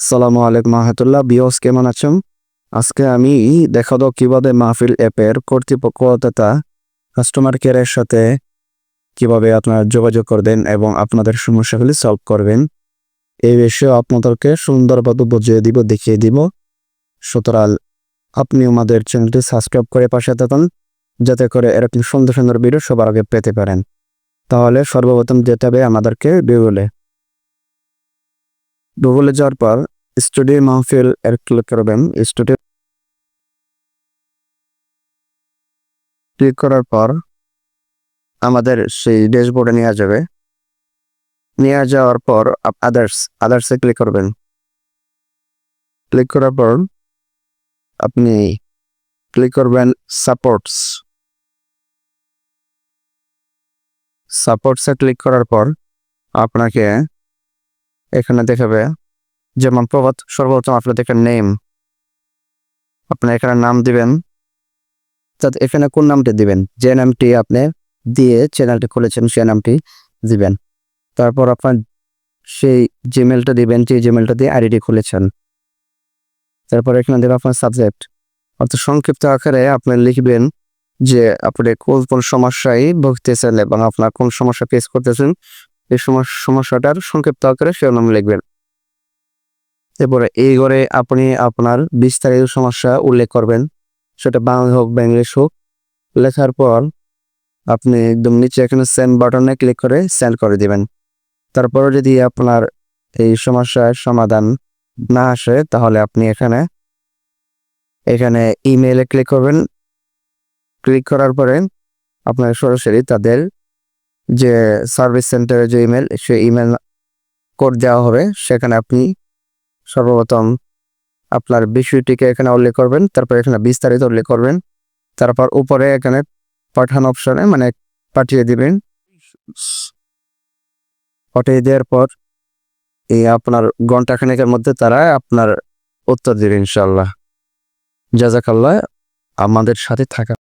সালামু আলাইকুম রহমতুল্লাহ। বিয়স কেমন আছেন? আজকে আমি দেখাবো কীভাবে মাহফিল অ্যাপের কর্তৃপক্ষ তথা কাস্টমার কেয়ারের সাথে কীভাবে আপনারা যোগাযোগ করবেন এবং আপনাদের সমস্যাগুলি সলভ করবেন, এই বিষয়ে আপনাদেরকে সুন্দরভাবে বুঝিয়ে দিব, দেখিয়ে দিব। সুতরাং আপনি আমাদের চ্যানেলটি সাবস্ক্রাইব করে পাশে থাকুন, যাতে করে এরকম সুন্দর সুন্দর ভিডিও সবার আগে পেতে পারেন। তাহলে সর্বপ্রথম যেতে হবে আমাদেরকে গুগলে গুগলে যাওয়ার পর স্টুডিও মাহফিল এর ক্লিক করবেন স্টুডিও ক্লিক করার পর আমাদের সেই ড্যাশবোর্ডে নেওয়া যাবে। নিয়ে যাওয়ার পর আদার্স আদার্সে ক্লিক করবেন। ক্লিক করার পর আপনি ক্লিক করবেন সাপোর্টস সাপোর্টসে ক্লিক করার পর আপনাকে এখানে দেখাবে, যেমন প্রবাদ সর্বপ্রথম আপনার দেখেন নেম আপনি এখানে নাম দিবেন। তাতে এখানে কোন নামটি দিবেন? যে নামটি আপনি দিয়ে চ্যানেলটি খুলেছেন সেই নামটি দিবেন। তারপর আপনার সেই জিমেলটা দিবেন, যে জিমেলটা দিয়ে আইডিটি খুলেছেন। তারপর এখানে দেবেন আপনার সাবজেক্ট অর্থাৎ সংক্ষিপ্ত আকারে আপনি লিখবেন যে আপনি কোন কোন সমস্যায় ভুগতেছেন এবং আপনার কোন সমস্যা ফেস করতেছেন এই সমস- সমস্যাটার সংক্ষিপ্ত আকারে শিরোনাম লিখবেন। এরপরে, এই ঘরে আপনি আপনার বিস্তারিত সমস্যা উল্লেখ করবেন। সেটা বাংলা হোক ইংলিশ হোক। লেখার পর আপনি একদম নিচে এখানে সেন্ড বাটনে ক্লিক করে সেন্ড করে দিবেন। তারপরে যদি আপনার এই সমস্যার সমাধান না আসে, তাহলে আপনি এখানে এখানে ইমেইলে ক্লিক করবেন। ক্লিক করার পরে আপনার সরাসরি তাদের যে সার্ভিস সেন্টারের যে ইমেল সে ইমেল কোড দেওয়া হবে। সেখানে আপনি সর্বপ্রথম আপনার বিষয়টিকে এখানে উল্লেখ করবেন, তারপর এখানে বিস্তারিত উল্লেখ করবেন, তারপর উপরে এখানে পাঠান অপশনে মানে পাঠিয়ে দিবেন। পাঠিয়ে দেওয়ার পর এই আপনার ঘন্টাখানেকের মধ্যে তারা আপনার উত্তর দিবে ইনশাল্লাহ জাজাকাল্লাহ আমাদের সাথে থাকা